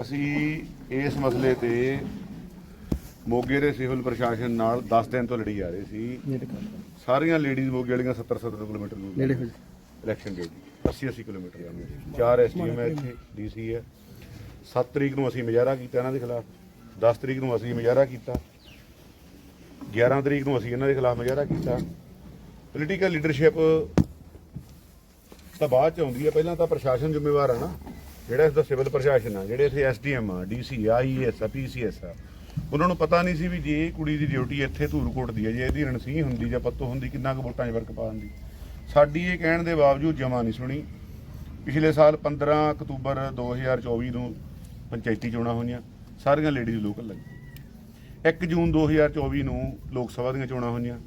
ਅਸੀਂ ਇਸ ਮਸਲੇ ਤੇ ਮੋਗੇ ਦੇ ਸਿਵਲ ਪ੍ਰਸ਼ਾਸਨ ਨਾਲ 10 ਦਿਨ ਤੋਂ ਲੜੀ ਜਾ ਰਹੇ ਸੀ। ਸਾਰੀਆਂ ਲੇਡੀਜ਼ ਮੋਗੇ ਵਾਲੀਆਂ 70 70 ਕਿਲੋਮੀਟਰ ਨੂੰ ਨੇੜੇ ਹੋ ਇਲੈਕਸ਼ਨ ਡੇ 80 80 ਕਿਲੋਮੀਟਰ ਜਾਂਦੇ ਚਾਰ ਐਸਟੀਐਮ ਹੈ ਇੱਥੇ ਡੀਸੀ ਹੈ। 7 ਤਰੀਕ ਨੂੰ ਅਸੀਂ ਮੁਜ਼ਾਹਰਾ ਕੀਤਾ ਇਹਨਾਂ ਦੇ ਖਿਲਾਫ। 10 ਤਰੀਕ ਨੂੰ ਅਸੀਂ ਮੁਜ਼ਾਹਰਾ ਕੀਤਾ। 11 ਤਰੀਕ ਨੂੰ ਅਸੀਂ ਇਹਨਾਂ ਦੇ ਖਿਲਾਫ ਮੁਜ਼ਾਹਰਾ ਕੀਤਾ। ਪੋਲੀਟੀਕਲ ਲੀਡਰਸ਼ਿਪ ਤਾਂ ਬਾਅਦ ਚ ਆਉਂਦੀ ਹੈ। ਪਹਿਲਾਂ ਤਾਂ ਪ੍ਰਸ਼ਾਸਨ ਜ਼ਿੰਮੇਵਾਰ ਆ ਨਾ। ਜਿਹੜਾ ਇਸ ਦਾ ਸਿਵਲ ਪ੍ਰਸ਼ਾਸਨ ਆ, ਜਿਹੜੇ ਇੱਥੇ ਐਸਡੀਐਮ ਆ ਡੀਸੀ ਆਈਐਸ ਆ ਪੀਸੀਐਸ ਆ ਉਹਨਾਂ ਨੂੰ ਪਤਾ ਨਹੀਂ ਸੀ ਵੀ ਜੇ ਇਹ ਕੁੜੀ ਦੀ ਡਿਊਟੀ ਇੱਥੇ ਧੂਰਕੋਟ ਦੀ ਹੈ ਜੇ ਇਹਦੀ ਰਣਸੀਂਹ ਹੁੰਦੀ ਜਾਂ ਪੱਤੋ ਹੁੰਦੀ, ਕਿੰਨਾ ਕੁ ਵੋਟਾਂ 'ਚ ਵਰਕ ਪਾ ਦਿੰਦੀ। ਸਾਡੀ ਇਹ ਕਹਿਣ ਦੇ ਬਾਵਜੂਦ ਜਮਾ ਨਹੀਂ ਸੁਣੀ। ਪਿਛਲੇ ਸਾਲ 15 ਅਕਤੂਬਰ 2024 ਨੂੰ ਪੰਚਾਇਤੀ ਚੋਣਾਂ ਹੋਈਆਂ, ਸਾਰੀਆਂ ਲੇਡੀਜ਼ ਲੋਕਲ ਲੱਗੀ 1 ਜੂਨ 2024 ਨੂੰ ਲੋਕ ਸਭਾ ਦੀਆਂ ਚੋਣਾਂ ਹੋਈਆਂ,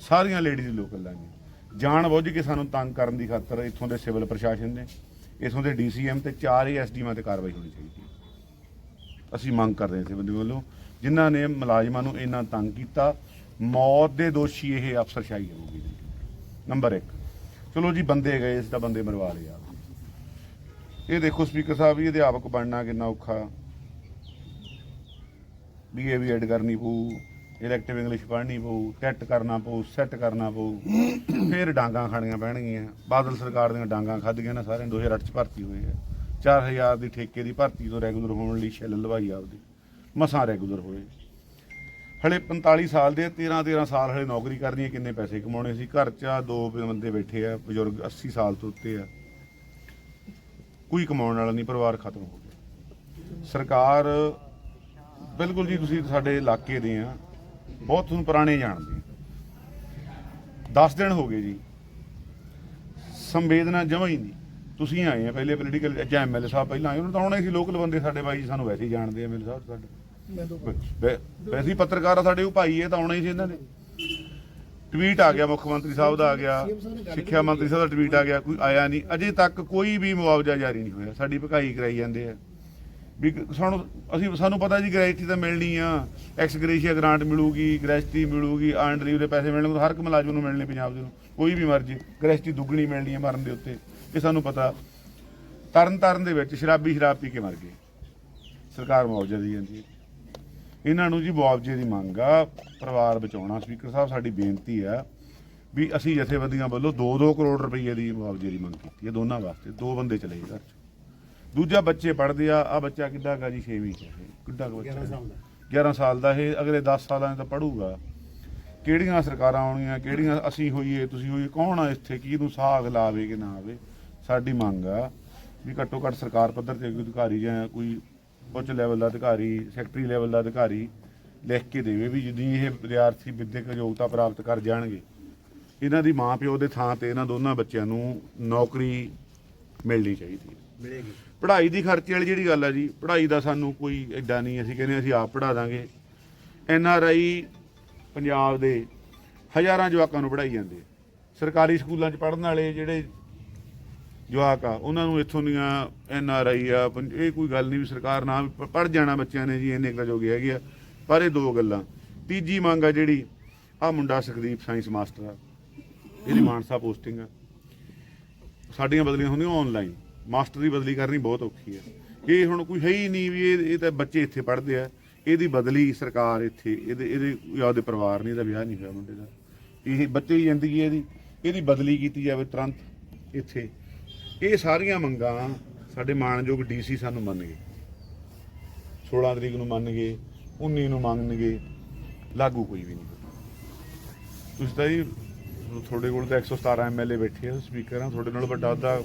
ਸਾਰੀਆਂ ਲੇਡੀਜ਼ ਲੋਕਲ ਲਾਈਆਂ ਜਾਣ ਬੁੱਝ ਕੇ ਸਾਨੂੰ ਤੰਗ ਕਰਨ ਦੀ ਖਾਤਰ ਇੱਥੋਂ ਦੇ ਸਿਵਲ ਪ੍ਰਸ਼ਾਸਨ ਨੇ ਇੱਥੋਂ ਦੇ ਡੀਸੀਐਮ ਤੇ ਚਾਰ ਹੀ ਐਸਡੀਐਮ ਤੇ ਕਾਰਵਾਈ ਹੋਣੀ ਚਾਹੀਦੀ ਹੈ। ਅਸੀਂ ਮੰਗ ਕਰਦੇ ਹਾਂ ਇਸ ਬੰਦੇ ਵੱਲੋਂ, ਜਿਨ੍ਹਾਂ ਨੇ ਮੁਲਾਜ਼ਮਾਂ ਨੂੰ ਇੰਨਾ ਤੰਗ ਕੀਤਾ, ਮੌਤ ਦੇ ਦੋਸ਼ੀ ਇਹ ਅਫਸਰਸ਼ਾਹੀ ਹੋਊਗੀ ਨੰਬਰ 1 ਚਲੋ ਜੀ, ਬੰਦੇ ਗਏ, ਇਸ ਦਾ ਬੰਦੇ ਮਰਵਾ ਲਿਆ। ਇਹ ਦੇਖੋ ਸਪੀਕਰ ਸਾਹਿਬ ਵੀ ਅਧਿਆਪਕ ਬਣਨਾ ਕਿੰਨਾ ਔਖਾ। ਬੀਏ ਵੀ ਐਡ ਕਰਨੀ ਪਊ। ਇਲੈਕਟਿਵ ਇੰਗਲਿਸ਼ ਪੜ੍ਹਨੀ ਪਊ ਟੈਟ ਕਰਨਾ ਪਊ ਸੈੱਟ ਕਰਨਾ ਪਊ, ਫਿਰ ਡਾਂਗਾ ਖਾਣੀਆਂ ਪੈਣਗੀਆਂ। ਬਾਦਲ ਸਰਕਾਰ ਦੀਆਂ ਡਾਂਗਾ ਖਾਧੀਆਂ ਨੇ ਸਾਰਿਆਂ 2008 ਚ ਭਰਤੀ ਹੋਏ ਆ। 4000 ਦੀ ਠੇਕੇ ਦੀ ਭਰਤੀ ਤੋਂ ਰੈਗੂਲਰ ਹੋਣ ਲਈ ਛਿੱਲ ਲਵਾਈ ਆਪਦੀ। ਮਸਾਂ ਰੈਗੂਲਰ ਹੋਏ। ਹਲੇ 45 ਸਾਲ ਦੇ 13 13 ਸਾਲ ਹਲੇ ਨੌਕਰੀ ਕਰਨੀ ਹੈ ਕਿੰਨੇ ਪੈਸੇ ਕਮਾਉਣੇ ਸੀ? ਘਰ 'ਚ ਦੋ ਬੰਦੇ ਬੈਠੇ ਆ, ਬਜ਼ੁਰਗ 80 ਸਾਲ ਤੋਂ ਉੱਤੇ ਆ। ਕੋਈ ਕਮਾਉਣ ਵਾਲਾ ਨਹੀਂ, ਪਰਿਵਾਰ ਖਤਮ ਹੋ ਗਿਆ। ਸਰਕਾਰ, ਬਿਲਕੁਲ ਜੀ, ਤੁਸੀਂ ਸਾਡੇ ਇਲਾਕੇ ਦੇ ਆ ਬਹੁਤ ਤੁਹਾਨੂੰ ਪੁਰਾਣੇ ਜਾਣਦੇ 10 ਦਿਨ ਹੋ ਗਏ ਜੀ। ਸੰਵੇਦਨਾ ਜਮਾ ਹੀ ਨਹੀਂ। ਤੁਸੀਂ ਆਏ ਆ ਪਹਿਲੇ ਪੋਲੀਟੀਕਲ ਜਾਂ ਐਮਐਲਏ ਸਾਹਿਬ ਪਹਿਲਾਂ ਆਏ ਉਹਨਾਂ ਤਾਂ ਆਉਣੇ ਸੀ ਲੋਕਲ ਬੰਦੇ ਸਾਡੇ ਬਾਈ ਸਾਨੂੰ ਵੈਸੇ ਹੀ ਜਾਣਦੇ ਆ ਐਮਐਲਏ ਸਾਹਿਬ ਸਾਡੇ। ਵੈਸੇ ਹੀ ਪੱਤਰਕਾਰ ਆ ਸਾਡੇ ਉਹ ਭਾਈ ਇਹ ਤਾਂ ਆਉਣਾ ਹੀ ਸੀ ਇਹਨਾਂ ਨੇ। ਟਵੀਟ ਆ ਗਿਆ ਮੁੱਖ ਮੰਤਰੀ ਸਾਹਿਬ ਦਾ ਆ ਗਿਆ ਸਿੱਖਿਆ ਮੰਤਰੀ ਸਾਹਿਬ ਦਾ ਟਵੀਟ ਆ ਗਿਆ ਕੋਈ ਆਇਆ ਨਹੀਂ। ਅਜੇ ਤੱਕ ਕੋਈ ਵੀ ਮੁਆਵਜ਼ਾ ਜਾਰੀ ਨਹੀਂ ਹੋਇਆ। ਸਾਡੀ ਭਕਾਈ ਕਰਾਈ ਜਾਂਦੇ ਆ। ਵੀ ਸਾਨੂੰ ਅਸੀਂ ਸਾਨੂੰ ਪਤਾ ਜੀ ਗ੍ਰੈਜੂਟੀ ਤਾਂ ਮਿਲਣੀ ਆ ਐਕਸ ਗ੍ਰੇਸ਼ੀਆ ਗ੍ਰਾਂਟ ਮਿਲੂਗੀ ਗ੍ਰੈਜੂਟੀ ਮਿਲੂਗੀ ਆਨ ਡਰੀਵ ਦੇ ਪੈਸੇ ਮਿਲਣਗੇ ਹਰ ਇੱਕ ਮੁਲਾਜ਼ਮ ਨੂੰ ਮਿਲਣੇ ਪੰਜਾਬ ਦੇ ਨੂੰ, ਕੋਈ ਵੀ ਮਰਜ਼ੀ ਗ੍ਰੈਜੂਟੀ ਦੁੱਗਣੀ ਮਿਲਣੀ ਹੈ ਮਰਨ ਦੇ ਉੱਤੇ, ਇਹ ਸਾਨੂੰ ਪਤਾ। ਤਰਨ ਤਾਰਨ ਦੇ ਵਿੱਚ ਸ਼ਰਾਬੀ ਸ਼ਰਾਬ ਪੀ ਕੇ ਮਰ ਗਏ। ਸਰਕਾਰ ਮੁਆਵਜ਼ਾ ਦੇ ਜਾਂਦੀ ਹੈ। ਇਹਨਾਂ ਨੂੰ ਜੀ ਮੁਆਵਜ਼ੇ ਦੀ ਮੰਗ ਆ, ਪਰਿਵਾਰ ਬਚਾਉਣਾ, ਸਪੀਕਰ ਸਾਹਿਬ, ਸਾਡੀ ਬੇਨਤੀ ਆ ਵੀ ਅਸੀਂ ਜਥੇਬੰਦੀਆਂ ਵੱਲੋਂ 2-2 ਕਰੋੜ ਰੁਪਏ ਦੀ ਮੁਆਵਜ਼ੇ ਦੀ ਮੰਗ ਕੀਤੀ ਹੈ, ਦੋਨਾਂ ਵਾਸਤੇ, ਦੋ ਬੰਦੇ ਚਲੇ ਘਰ 'ਚ। ਦੂਜਾ ਬੱਚੇ ਪੜਦੇ ਆ ਆ ਬੱਚਾ ਕਿੱਡਾ ਗਾ ਜੀ 6ਵੀਂ ਚ? ਇਹ ਕਿੱਡਾ ਕੁ ਬੱਚਾ 11 ਸਾਲ ਦਾ। 11 ਸਾਲ ਦਾ ਇਹ ਅਗਲੇ 10 ਸਾਲਾਂ 'ਚ ਤਾਂ ਪੜੂਗਾ ਕਿਹੜੀਆਂ ਸਰਕਾਰਾਂ ਆਉਣੀਆਂ ਕਿਹੜੀਆਂ ਅਸੀਂ ਹੋਈਏ ਤੁਸੀਂ ਹੋਈਏ ਕੌਣ ਆ ਇੱਥੇ? ਕੀ ਨੂੰ ਸਾਗ ਲਾਵੇ ਕਿ ਨਾ ਆਵੇ? ਸਾਡੀ ਮੰਗ ਆ ਵੀ ਘੱਟੋ ਘੱਟ ਸਰਕਾਰ ਪੱਧਰ ਤੇ ਕੋਈ ਅਧਿਕਾਰੀ ਜਾਂ ਕੋਈ ਉੱਚ ਲੈਵਲ ਦਾ ਅਧਿਕਾਰੀ ਸੈਕਟਰੀ ਲੈਵਲ ਦਾ ਅਧਿਕਾਰੀ ਲਿਖ ਕੇ ਦੇਵੇ ਵੀ ਜਿੱਦੀ ਇਹ ਵਿਦਿਆਰਥੀ ਵਿਦਿਅਕ ਯੋਗਤਾ ਪ੍ਰਾਪਤ ਕਰ ਜਾਣਗੇ। ਇਹਨਾਂ ਦੀ ਮਾਂ ਪਿਓ ਦੇ ਥਾਂ ਤੇ ਇਹਨਾਂ ਦੋਨਾਂ ਬੱਚਿਆਂ ਨੂੰ ਨੌਕਰੀ ਮਿਲਣੀ ਚਾਹੀਦੀ ਹੈ। ਮਿਲੇਗੀ। ਪੜ੍ਹਾਈ ਦੀ ਖਰਚੇ ਵਾਲੀ ਜਿਹੜੀ ਗੱਲ ਆ ਜੀ, ਪੜ੍ਹਾਈ ਦਾ ਸਾਨੂੰ ਕੋਈ ਐਡਾ ਨਹੀਂ, ਅਸੀਂ ਕਹਿੰਦੇ ਅਸੀਂ ਆਪ ਪੜ੍ਹਾ ਦਾਂਗੇ। ਐਨ ਆਰ ਆਈ ਪੰਜਾਬ ਦੇ ਹਜ਼ਾਰਾਂ ਜਵਾਕਾਂ ਨੂੰ ਪੜ੍ਹਾਈ ਜਾਂਦੇ ਸਰਕਾਰੀ ਸਕੂਲਾਂ 'ਚ ਪੜ੍ਹਨ ਵਾਲੇ ਜਿਹੜੇ ਜਵਾਕ ਆ, ਉਹਨਾਂ ਨੂੰ ਇੱਥੋਂ ਦੀਆਂ ਐਨ ਆਰ ਆਈ ਆ ਇਹ ਕੋਈ ਗੱਲ ਨਹੀਂ ਵੀ ਸਰਕਾਰ ਨਾ ਪੜ੍ਹ ਜਾਣਾ ਬੱਚਿਆਂ ਨੇ ਜੀ, ਇੰਨੇ ਕੁ ਜੋਗੇ ਹੈਗੇ ਆ, ਪਰ ਇਹ ਦੋ ਗੱਲਾਂ। ਤੀਜੀ ਮੰਗ ਆ ਜਿਹੜੀ ਆ ਮੁੰਡਾ ਸੁਖਦੀਪ ਸਾਇੰਸ ਮਾਸਟਰ ਆ, ਇਹਦੀ ਮਾਨਸਾ ਪੋਸਟਿੰਗ ਆ। ਸਾਡੀਆਂ ਬਦਲੀਆਂ ਹੁੰਦੀਆਂ ਆਨਲਾਈਨ ਮਾਸਟਰ ਦੀ ਬਦਲੀ ਕਰਨੀ ਬਹੁਤ ਔਖੀ ਹੈ। ਇਹ ਹੁਣ ਕੋਈ ਹੈ ਹੀ ਨਹੀਂ ਵੀ ਇਹ ਇਹ ਤਾਂ ਬੱਚੇ ਇੱਥੇ ਪੜ੍ਹਦੇ ਆ। ਇਹਦੀ ਬਦਲੀ ਸਰਕਾਰ ਇੱਥੇ, ਇਹਦੇ ਇਹਦੇ ਆਪਦੇ ਪਰਿਵਾਰ ਨਹੀਂ, ਇਹਦਾ ਵਿਆਹ ਨਹੀਂ ਹੋਇਆ ਮੁੰਡੇ ਦਾ। ਇਹ ਬੱਚੇ ਦੀ ਜ਼ਿੰਦਗੀ ਹੈ ਇਹਦੀ। ਇਹਦੀ ਬਦਲੀ ਕੀਤੀ ਜਾਵੇ ਤੁਰੰਤ ਇੱਥੇ। ਇਹ ਸਾਰੀਆਂ ਮੰਗਾਂ ਸਾਡੇ ਮਾਣਯੋਗ ਡੀਸੀ ਸਾਨੂੰ ਮੰਨ ਗਏ 16 ਤਰੀਕ ਨੂੰ ਮੰਨ ਗਏ 19 ਨੂੰ ਮੰਨਣਗੇ ਲਾਗੂ ਕੋਈ ਵੀ ਨਹੀਂ। ਤੁਸੀਂ ਤਾਂ ਜੀ ਤੁਹਾਡੇ ਕੋਲ ਤਾਂ 117 ਐਮਐਲਏ ਬੈਠੇ ਆ ਸਪੀਕਰ ਆ ਤੁਹਾਡੇ ਨਾਲ ਵੱਡਾ ਉਹਦਾ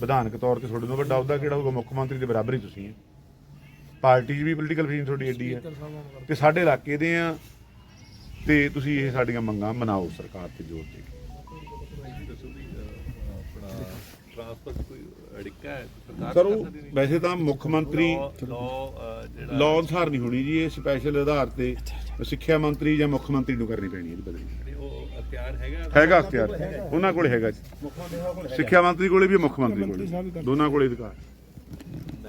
ਵਿਧਾਨਕ ਤੌਰ ਤੇ ਤੁਹਾਡੇ ਨਾਲ ਵੱਡਾ ਉਹਦਾ ਕਿਹੜਾ ਹੋਊਗਾ ਮੁੱਖ ਮੰਤਰੀ ਦੇ ਬਰਾਬਰ ਹੀ ਤੁਸੀਂ ਆ। ਪਾਰਟੀ 'ਚ ਵੀ ਪੋਲੀਟੀਕਲ ਫੀਮ ਤੁਹਾਡੀ ਐਡੀ ਆ। ਤੇ ਸਾਡੇ ਇਲਾਕੇ ਦੇ ਆ ਤੇ ਤੁਸੀਂ ਇਹ ਸਾਡੀਆਂ ਮੰਗਾਂ ਮਨਾਓ ਸਰਕਾਰ ਤੇ ਜ਼ੋਰ ਦੇ ਕੇ। ਜੀ ਦੱਸੋ ਵੀ ਅਹ, ਆਪਣਾ ਟ੍ਰਾਂਸਫਰ ਕੋਈ ਅੜਿੱਕਾ ਹੈ ਸਰਕਾਰ ਸਰ ਉਹ ਵੈਸੇ ਤਾਂ ਮੁੱਖ ਮੰਤਰੀ ਲਾਅ ਜਿਹੜਾ ਲਾਅ ਅਨੁਸਾਰ ਨਹੀਂ ਹੋਣੀ ਜੀ ਇਹ ਸਪੈਸ਼ਲ ਆਧਾਰ ਤੇ ਸਿੱਖਿਆ ਮੰਤਰੀ ਜਾਂ ਮੁੱਖ ਮੰਤਰੀ ਨੂੰ ਕਰਨੀ ਪੈਣੀ ਹੈ ਬਦਲੀ ਅਖਤਿਆਰ ਹੈਗਾ। ਹੈਗਾ ਅਖਤਿਆਰ। ਉਹਨਾਂ ਕੋਲੇ ਹੈਗਾ ਜੀ। ਸਿੱਖਿਆ ਮੰਤਰੀ ਕੋਲੇ ਵੀ ਹੈ, ਮੁੱਖ ਮੰਤਰੀ ਕੋਲੇ ਦੋਨਾਂ ਕੋਲੇ ਅਧਿਕਾਰ।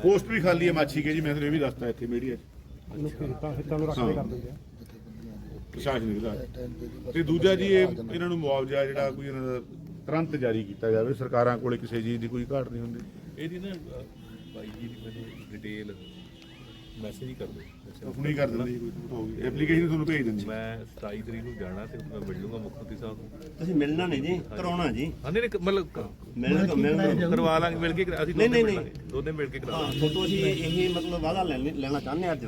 ਪੋਸਟ ਵੀ ਖਾਲੀ ਹੈ ਮਾਛੀ ਕੇ ਜੀ ਮੈਂ ਤੁਹਾਨੂੰ ਇਹ ਵੀ ਦੱਸਤਾ ਇੱਥੇ ਮੀਡੀਆ 'ਚ। ਹਾਂ। ਪ੍ਰਸ਼ਾਸਨਿਕ ਅਧਿਕਾਰ। ਤੇ ਦੂਜਾ ਜੀ ਇਹ ਇਹਨਾਂ ਨੂੰ ਮੁਆਵਜ਼ਾ ਜਿਹੜਾ ਕੋਈ ਇਹਨਾਂ ਦਾ ਤੁਰੰਤ ਜਾਰੀ ਕੀਤਾ ਜਾਵੇ। ਸਰਕਾਰਾਂ ਕੋਲੇ ਕਿਸੇ ਚੀਜ਼ ਦੀ ਕੋਈ ਘਾਟ ਨਹੀਂ ਹੁੰਦੀ। ਇਹਦੀ ਨਾ ਬਾਈ ਜੀ ਦੀ ਮੈਨੂੰ ਡਿਟੇਲ ਮੈਸੇਜ ਹੀ ਕਰ ਦਿਓ। ਹੁਣੀ ਕਰ ਦਿੰਦੇ ਜੀ ਕੋਈ। ਹੋਊਗੀ ਐਪਲੀਕੇਸ਼ਨ ਤੁਹਾਨੂੰ ਭੇਜ ਦਿੰਦੇ ਮੈਂ 27 ਤਰੀਕ ਨੂੰ ਜਾਣਾ ਤੇ ਮੈਂ ਮਿਲ ਲੂੰਗਾ ਮੁੱਖ ਮੰਤਰੀ ਸਾਹਿਬ ਨੂੰ। ਤੁਸੀਂ ਮਿਲਣਾ ਨਹੀਂ ਜੀ ਕਰਾਉਣਾ ਜੀ। ਹਾਂ ਨਹੀਂ ਨਹੀਂ, ਮਤਲਬ ਮਿਲਣਾ ਮਿਲਣਾ। ਕਰਵਾ ਲਾਂਗੇ ਮਿਲ ਕੇ ਕਰਾ- ਅਸੀਂ ਦੋ ਨਹੀਂ, ਦਿਨ ਨਹੀਂ, ਮਿਲ ਲਾਂਗੇ। ਦੋ ਦਿਨ ਮਿਲ ਕੇ ਕਰਾ ਹਾਂ ਲਾਂਗੇ। ਤੁਹਾਨੂੰ ਅਸੀਂ ਇਹ ਮਤਲਬ ਵਾਦਾ ਲੈਣੇ ਲੈਣਾ ਚਾਹੁੰਦੇ ਹਾਂ ਅੱਜ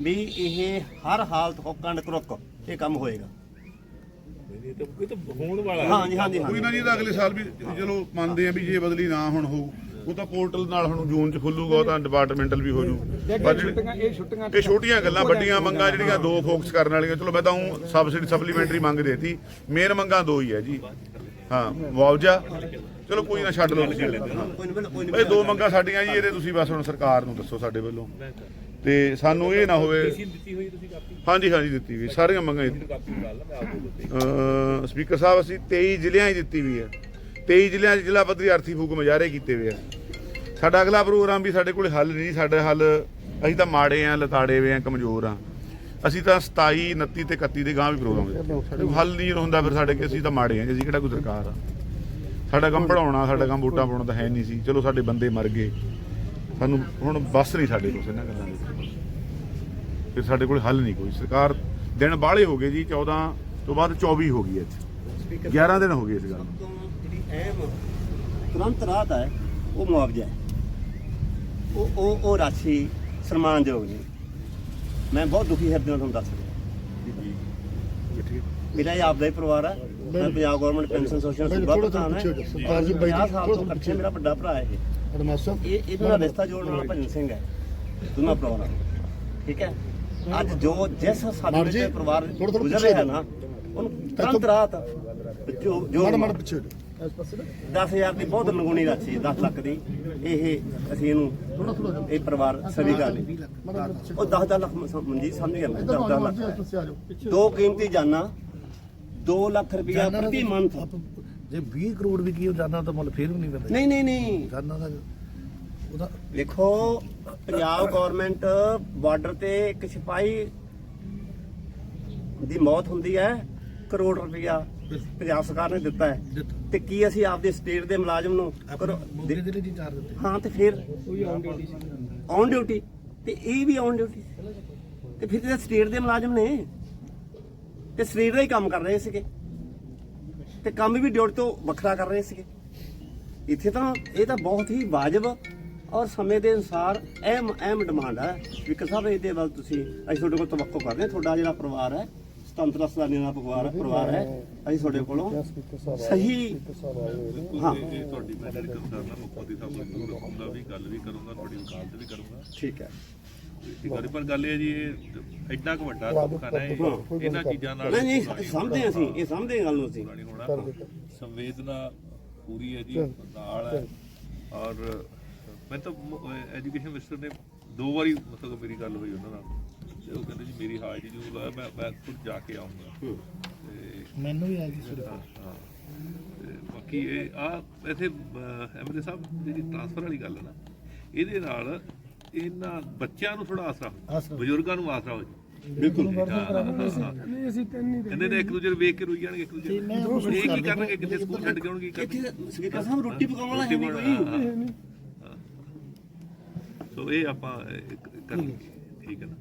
ਵੀ ਇਹ ਹਰ ਹਾਲਤ ਹੋਕੰਡ ਕਰੁੱਕ ਇਹ ਕੰਮ ਹੋਏਗਾ। ਨਹੀਂ, ਨਹੀਂ, ਇਹ ਤਾਂ ਇਹ ਤਾਂ ਹੋਣ ਵਾਲਾ ਹੈ। ਹਾਂ ਜੀ ਹਾਂ ਜੀ ਹਾਂ ਕੋਈ ਨਾ ਜੀ ਤਾਂ ਅਗਲੇ ਸਾਲ ਵੀ ਚਲੋ ਮੰਨਦੇ ਆ ਵੀ ਜੇ ਬਦਲੀ ਨਾ ਹੁਣ ਹੋਊ। ਉਹ ਤਾਂ ਪੋਰਟਲ ਨਾਲ ਹੁਣ ਜੂਨ ਚ ਖੁੱਲੂਗਾ ਉਹ ਤਾਂ ਡਿਪਾਰਟਮੈਂਟਲ ਵੀ ਹੋ ਜੂ ਇਹ ਛੁੱਟੀਆਂ ਇਹ ਛੋਟੀਆਂ ਗੱਲਾਂ ਵੱਡੀਆਂ ਮੰਗਾਂ ਜਿਹੜੀਆਂ ਦੋ ਫੋਕਸ ਕਰਨ ਵਾਲੀਆਂ ਚਲੋ ਮੈਂ ਤਾਂ ਉਹ ਸਬਸਿਡੀ ਸਪਲੀਮੈਂਟਰੀ ਮੰਗ ਦੇਤੀ। ਮੇਨ ਮੰਗਾਂ ਦੋ ਹੀ ਹੈ ਜੀ। ਹਾਂ ਮੁਆਵਜ਼ਾ। ਚਲੋ ਕੋਈ ਨਾ ਛੱਡ ਲਓ ਤੁਸੀਂ। ਹਾਂ। ਇਹ ਦੋ ਮੰਗਾਂ ਸਾਡੀਆਂ ਜੀ ਇਹਦੇ ਤੁਸੀਂ ਬਸ ਹੁਣ ਸਰਕਾਰ ਨੂੰ ਦੱਸੋ ਸਾਡੇ ਵੱਲੋਂ। ਤੇ ਸਾਨੂੰ ਇਹ ਨਾ ਹੋਵੇ। ਹਾਂਜੀ ਹਾਂਜੀ ਦਿੱਤੀ ਵੀ ਸਾਰੀਆਂ ਮੰਗਾਂ ਹੀ ਸਪੀਕਰ ਸਾਹਿਬ ਅਸੀਂ 23 ਜ਼ਿਲ੍ਹਿਆਂ 'ਚ ਦਿੱਤੀ ਵੀ ਹੈ। 23 ਜ਼ਿਲ੍ਹਿਆਂ 'ਚ ਜ਼ਿਲ੍ਹਾ ਪੱਧਰੀ ਆਰਥੀ ਫੂਕ ਮੁਜ਼ਾਹਰੇ ਕੀਤੇ ਹੋਏ ਆ। ਸਾਡਾ ਅਗਲਾ ਪ੍ਰੋਗਰਾਮ ਵੀ ਸਾਡੇ ਕੋਲ ਹੱਲ ਨਹੀਂ ਸਾਡਾ ਹੱਲ ਅਸੀਂ ਤਾਂ ਮਾੜੇ ਆ ਲਤਾੜੇ ਹੋਏ ਆ ਕਮਜ਼ੋਰ ਆ। ਅਸੀਂ ਤਾਂ 27 29 ਤੇ 31 ਦੇ ਗਾਂ ਵੀ ਪ੍ਰੋਗਰਾਮ ਸਾਡੇ ਹੱਲ ਨਹੀਂ ਹੁੰਦਾ ਫਿਰ ਸਾਡੇ ਕਿ ਅਸੀਂ ਤਾਂ ਮਾੜੇ ਆ ਜੀ, ਅਸੀਂ ਕਿਹੜਾ ਕੋਈ ਸਰਕਾਰ ਆ। ਸਾਡਾ ਕੰਮ ਪੜਾਉਣਾ ਸਾਡਾ ਕੰਮ ਵੋਟਾਂ ਪਾਉਣਾ ਤਾਂ ਹੈ ਨਹੀਂ ਸੀ। ਚਲੋ ਸਾਡੇ ਬੰਦੇ ਮਰ ਗਏ। ਸਾਨੂੰ ਹੁਣ ਬਸ ਨਹੀਂ ਸਾਡੇ ਕੋਲ ਇਹਨਾਂ ਗੱਲਾਂ ਦੀ ਫਿਰ ਸਾਡੇ ਕੋਲ ਹੱਲ ਨਹੀਂ ਕੋਈ। ਸਰਕਾਰ ਦਿਨ ਬਾਹਲੇ ਹੋ ਗਏ ਜੀ 14 ਤੋਂ ਬਾਅਦ 24 ਹੋ ਗਈ ਅੱਜ 11 ਦਿਨ ਹੋ ਗਏ ਇਸ ਗੱਲ ਨੂੰ। ਤੋਂ ਜਿਹੜੀ ਅਹਿਮ ਤੁਰੰਤ ਰਾਹਤ ਹੈ ਉਹ ਮੁਆਵਜ਼ਾ ਹੈ। ਉਹ ਉਹ ਉਹ ਰਾਸ਼ੀ ਸਨਮਾਨਯੋਗ ਨਹੀਂ ਮੈਂ ਬਹੁਤ ਦੁਖੀ ਹਿਰਦੇ ਨਾਲ ਤੁਹਾਨੂੰ ਦੱਸ ਰਿਹਾ। ਮੇਰਾ ਇਹ ਆਪਦਾ ਹੀ ਪਰਿਵਾਰ ਹੈ ਮੈਂ ਪੰਜਾਬ ਗਵਰਨਮੈਂਟ ਪੈਨਸ਼ਨ ਸੋਸ਼ਲ ਸੁਬਾ ਪ੍ਰਧਾਨ ਹੈ। ਸਰਦਾਰ ਜੀ 50 ਸਾਲ ਤੋਂ ਇਕੱਠੇ ਮੇਰਾ ਵੱਡਾ ਭਰਾ ਹੈ ਇਹ ਇਹ ਇਹਦਾ ਰਿਸ਼ਤਾ ਜੋੜਨ ਵਾਲਾ ਭਜਨ ਸਿੰਘ ਹੈ। ਦੋਨਾਂ ਪਰਿਵਾਰਾਂ ਦਾ। ਠੀਕ ਹੈ? ਅੱਜ ਜੋ ਜਿਸ ਸਾਡੇ ਵਿੱਚ ਜੀ, ਪਰਿਵਾਰ ਗੁਜ਼ਰ ਰਿਹਾ ਨਾ ਉਹਨੂੰ ਤੁਰੰਤ ਰਾਤ ਜੋ ਜੋ ਮਾੜਾ ਮਾੜਾ ਪਿੱਛੇ 10000 ਦੀ ਬਹੁਤ ਨਗੂਣੀ ਰਾਸ਼ੀ ਹੈ 10 ਲੱਖ ਦੀ। ਇਹ ਅਸੀਂ ਇਹਨੂੰ ਇਹ ਪਰਿਵਾਰ ਮਾੜਾ ਮਾੜਾ ਪਿੱਛੇ ਉਹ 10 ਲੱਖ ਮਨਜੀਤ ਸਮਝ ਗਿਆ ਮੈਂ ਇੱਧਰ 10 ਮਾੜਾ ਲੱਖ। ਦੋ ਕੀਮਤੀ ਜਾਨਾਂ 2 ਲੱਖ ਰੁਪਇਆ ਪ੍ਰਤੀ ਮੰਥ ਜੇ 20 ਕਰੋੜ ਵੀ ਕੀ ਜਾਂਦਾ ਤਾਂ ਮੁੱਲ ਫੇਰ ਵੀ ਨਹੀਂ ਪੈਂਦਾ ਨਹੀਂ ਨਹੀਂ ਨਹੀਂ। ਜਾਨਾਂ ਦਾ ਉਹਦਾ ਦੇਖੋ ਪੰਜਾਬ ਗਵਰਨਮੈਂਟ ਬਾਰਡਰ ਤੇ ਇੱਕ ਸਿਪਾਹੀ ਦੀ ਮੌਤ ਹੁੰਦੀ ਹੈ ਕਰੋੜ ਰੁਪਇਆ ਪੰਜਾਬ ਸਰਕਾਰ ਨੇ ਦਿੱਤਾ ਹੈ। ਦਿੱਤਾ। ਤੇ ਕੀ ਅਸੀਂ ਆਪਦੇ ਸਟੇਟ ਦੇ ਮੁਲਾਜ਼ਮ ਨੂੰ ਕਰੋ- ਮੋਗੇ ਦੇ ਲਈ ਚਾਰ ਦਿੱਤੇ। ਹਾਂ ਤੇ ਫਿਰ ਔਨ ਡਿਊਟੀ ਤੇ ਇਹ ਵੀ ਔਨ ਡਿਊਟੀ ਤੇ ਫਿਰ ਤੇ ਸਟੇਟ ਦੇ ਮੁਲਾਜ਼ਮ ਨੇ। ਤੇ ਸਟੇਟ ਦਾ ਹੀ ਕੰਮ ਕਰ ਰਹੇ ਸੀਗੇ। ਤੇ ਕੰਮ ਵੀ ਡਿਊਟੀ ਤੋਂ ਵੱਖਰਾ ਕਰ ਰਹੇ ਸੀਗੇ। ਇੱਥੇ ਤਾਂ ਇਹ ਤਾਂ ਬਹੁਤ ਹੀ ਵਾਜਬ ਔਰ ਸਮੇਂ ਦੇ ਅਨੁਸਾਰ ਅਹਿਮ ਅਹਿਮ ਡਿਮਾਂਡ ਹੈ ਸਪੀਕਰ ਸਾਹਿਬ ਇਹਦੇ ਵੱਲ ਤੁਸੀਂ ਅਸੀਂ ਤੁਹਾਡੇ ਕੋਲ ਤਵੱਕੋ ਕਰਦੇ ਹਾਂ। ਤੁਹਾਡਾ ਜਿਹੜਾ ਪਰਿਵਾਰ ਹੈ ਸੁਤੰਤਰ ਸਦਾਨੀਆਂ ਦਾ ਪਰਿਵਾਰ ਪਰਿਵਾਰ ਹੈ। ਅਸੀਂ ਤੁਹਾਡੇ ਕੋਲੋਂ ਸਹੀ ਹਾਂ। ਇਹ ਇਹ ਤੁਹਾਡੀ ਮੈਂ ਜਿਹੜੀ ਕਰਨਾ ਮੁੱਖ ਮੰਤਰੀ ਸਾਹਿਬ ਨੂੰ ਜ਼ਰੂਰ ਰੱਖੂੰਗਾ ਵੀ ਗੱਲ ਵੀ ਕਰੂੰਗਾ ਤੁਹਾਡੀ ਵਕਾਲਤ ਵੀ ਕਰੂੰਗਾ। ਠੀਕ ਹੈ। ਇਹ ਗੱਲ ਪਰ ਗੱਲ ਇਹ ਹੈ ਜੀ ਇਹ ਐਡਾ ਕੁ ਵੱਡਾ ਧੋਖਾ ਹੈ ਇਹ- ਇਹਨਾਂ ਚੀਜ਼ਾਂ ਨਾਲ ਨਹੀਂ ਨਹੀਂ ਪੂਰਾ ਸਮਝਦੇ ਹਾਂ ਅਸੀਂ ਇਹ ਸਮਝਦੇ ਹਾਂ ਗੱਲ ਨੂੰ ਅਸੀਂ। ਪੂਰਾ ਨਹੀਂ ਹੋਣਾ। ਸੰਵੇਦਨਾ ਪੂਰੀ ਹੈ ਜੀ ਨਾਲ ਹੈ। ਔਰ ਮੈਂ ਤਾਂ ਐਜੂਕੇਸ਼ਨ ਮਿਨਿਸਟਰ ਨੇ ਦੋ ਵਾਰੀ ਮਤਲਬ ਮੇਰੀ ਗੱਲ ਹੋਈ ਉਹਨਾਂ ਨਾਲ। ਤੇ ਉਹ ਕਹਿੰਦੇ ਜੀ ਮੇਰੀ ਹਾਜ਼ਰੀ ਜ਼ਰੂਰ ਲਾਇਆ ਮੈਂ ਮੈਂ ਖੁਦ ਜਾ ਕੇ ਆਉਂਗਾ ਤੇ ਮੈਨੂੰ ਵੀ ਆ ਗਈ ਸਵੇਰੇ। ਹਾਂ, ਹਾਂ। ਤੇ ਬਾਕੀ ਇਹ ਆ ਇੱਥੇ ਐਮਐਲਏ ਸਾਹਿਬ ਜਿਹੜੀ ਟ੍ਰਾਂਸਫਰ ਵਾਲੀ ਗੱਲ ਹੈ ਨਾ ਇਹਦੇ ਨਾਲ ਇਹਨਾਂ ਬੱਚਿਆਂ ਨੂੰ ਥੋੜਾ ਆਸਰਾ। ਬਜ਼ੁਰਗਾਂ ਨੂੰ ਆਸਰਾ ਹੋ ਜਾਏ ਬਿਲਕੁਲ ਨਹੀਂ ਅਸੀਂ ਤਿੰਨ ਨਹੀਂ ਕਹਿੰਦੇ ਨੇ ਇੱਕ ਦੂਜੇ ਨੂੰ ਵੇਖ ਕੇ ਰੋਈ ਜਾਣਗੇ ਇੱਕ ਦੂਜੇ ਨੂੰ। ਇਹ ਕੀ ਕਰਨਗੇ ਕਿਤੇ ਸਕੂਲ ਛੱਡ ਕੇ ਆਉਣਗੇ ਇੱਥੇ ਕਰਨਗੇ ਸਪੀਕਰ ਸਾਹਿਬ ਰੋਟੀ ਪਕਾਉਣ ਵਾਲਾ ਹੈ ਨਹੀਂ ਕੋਈ। ਸੋ ਇਹ ਆਪਾਂ ਕਰਾਂਗੇ। ਠੀਕ ਹੈ ਨਾ?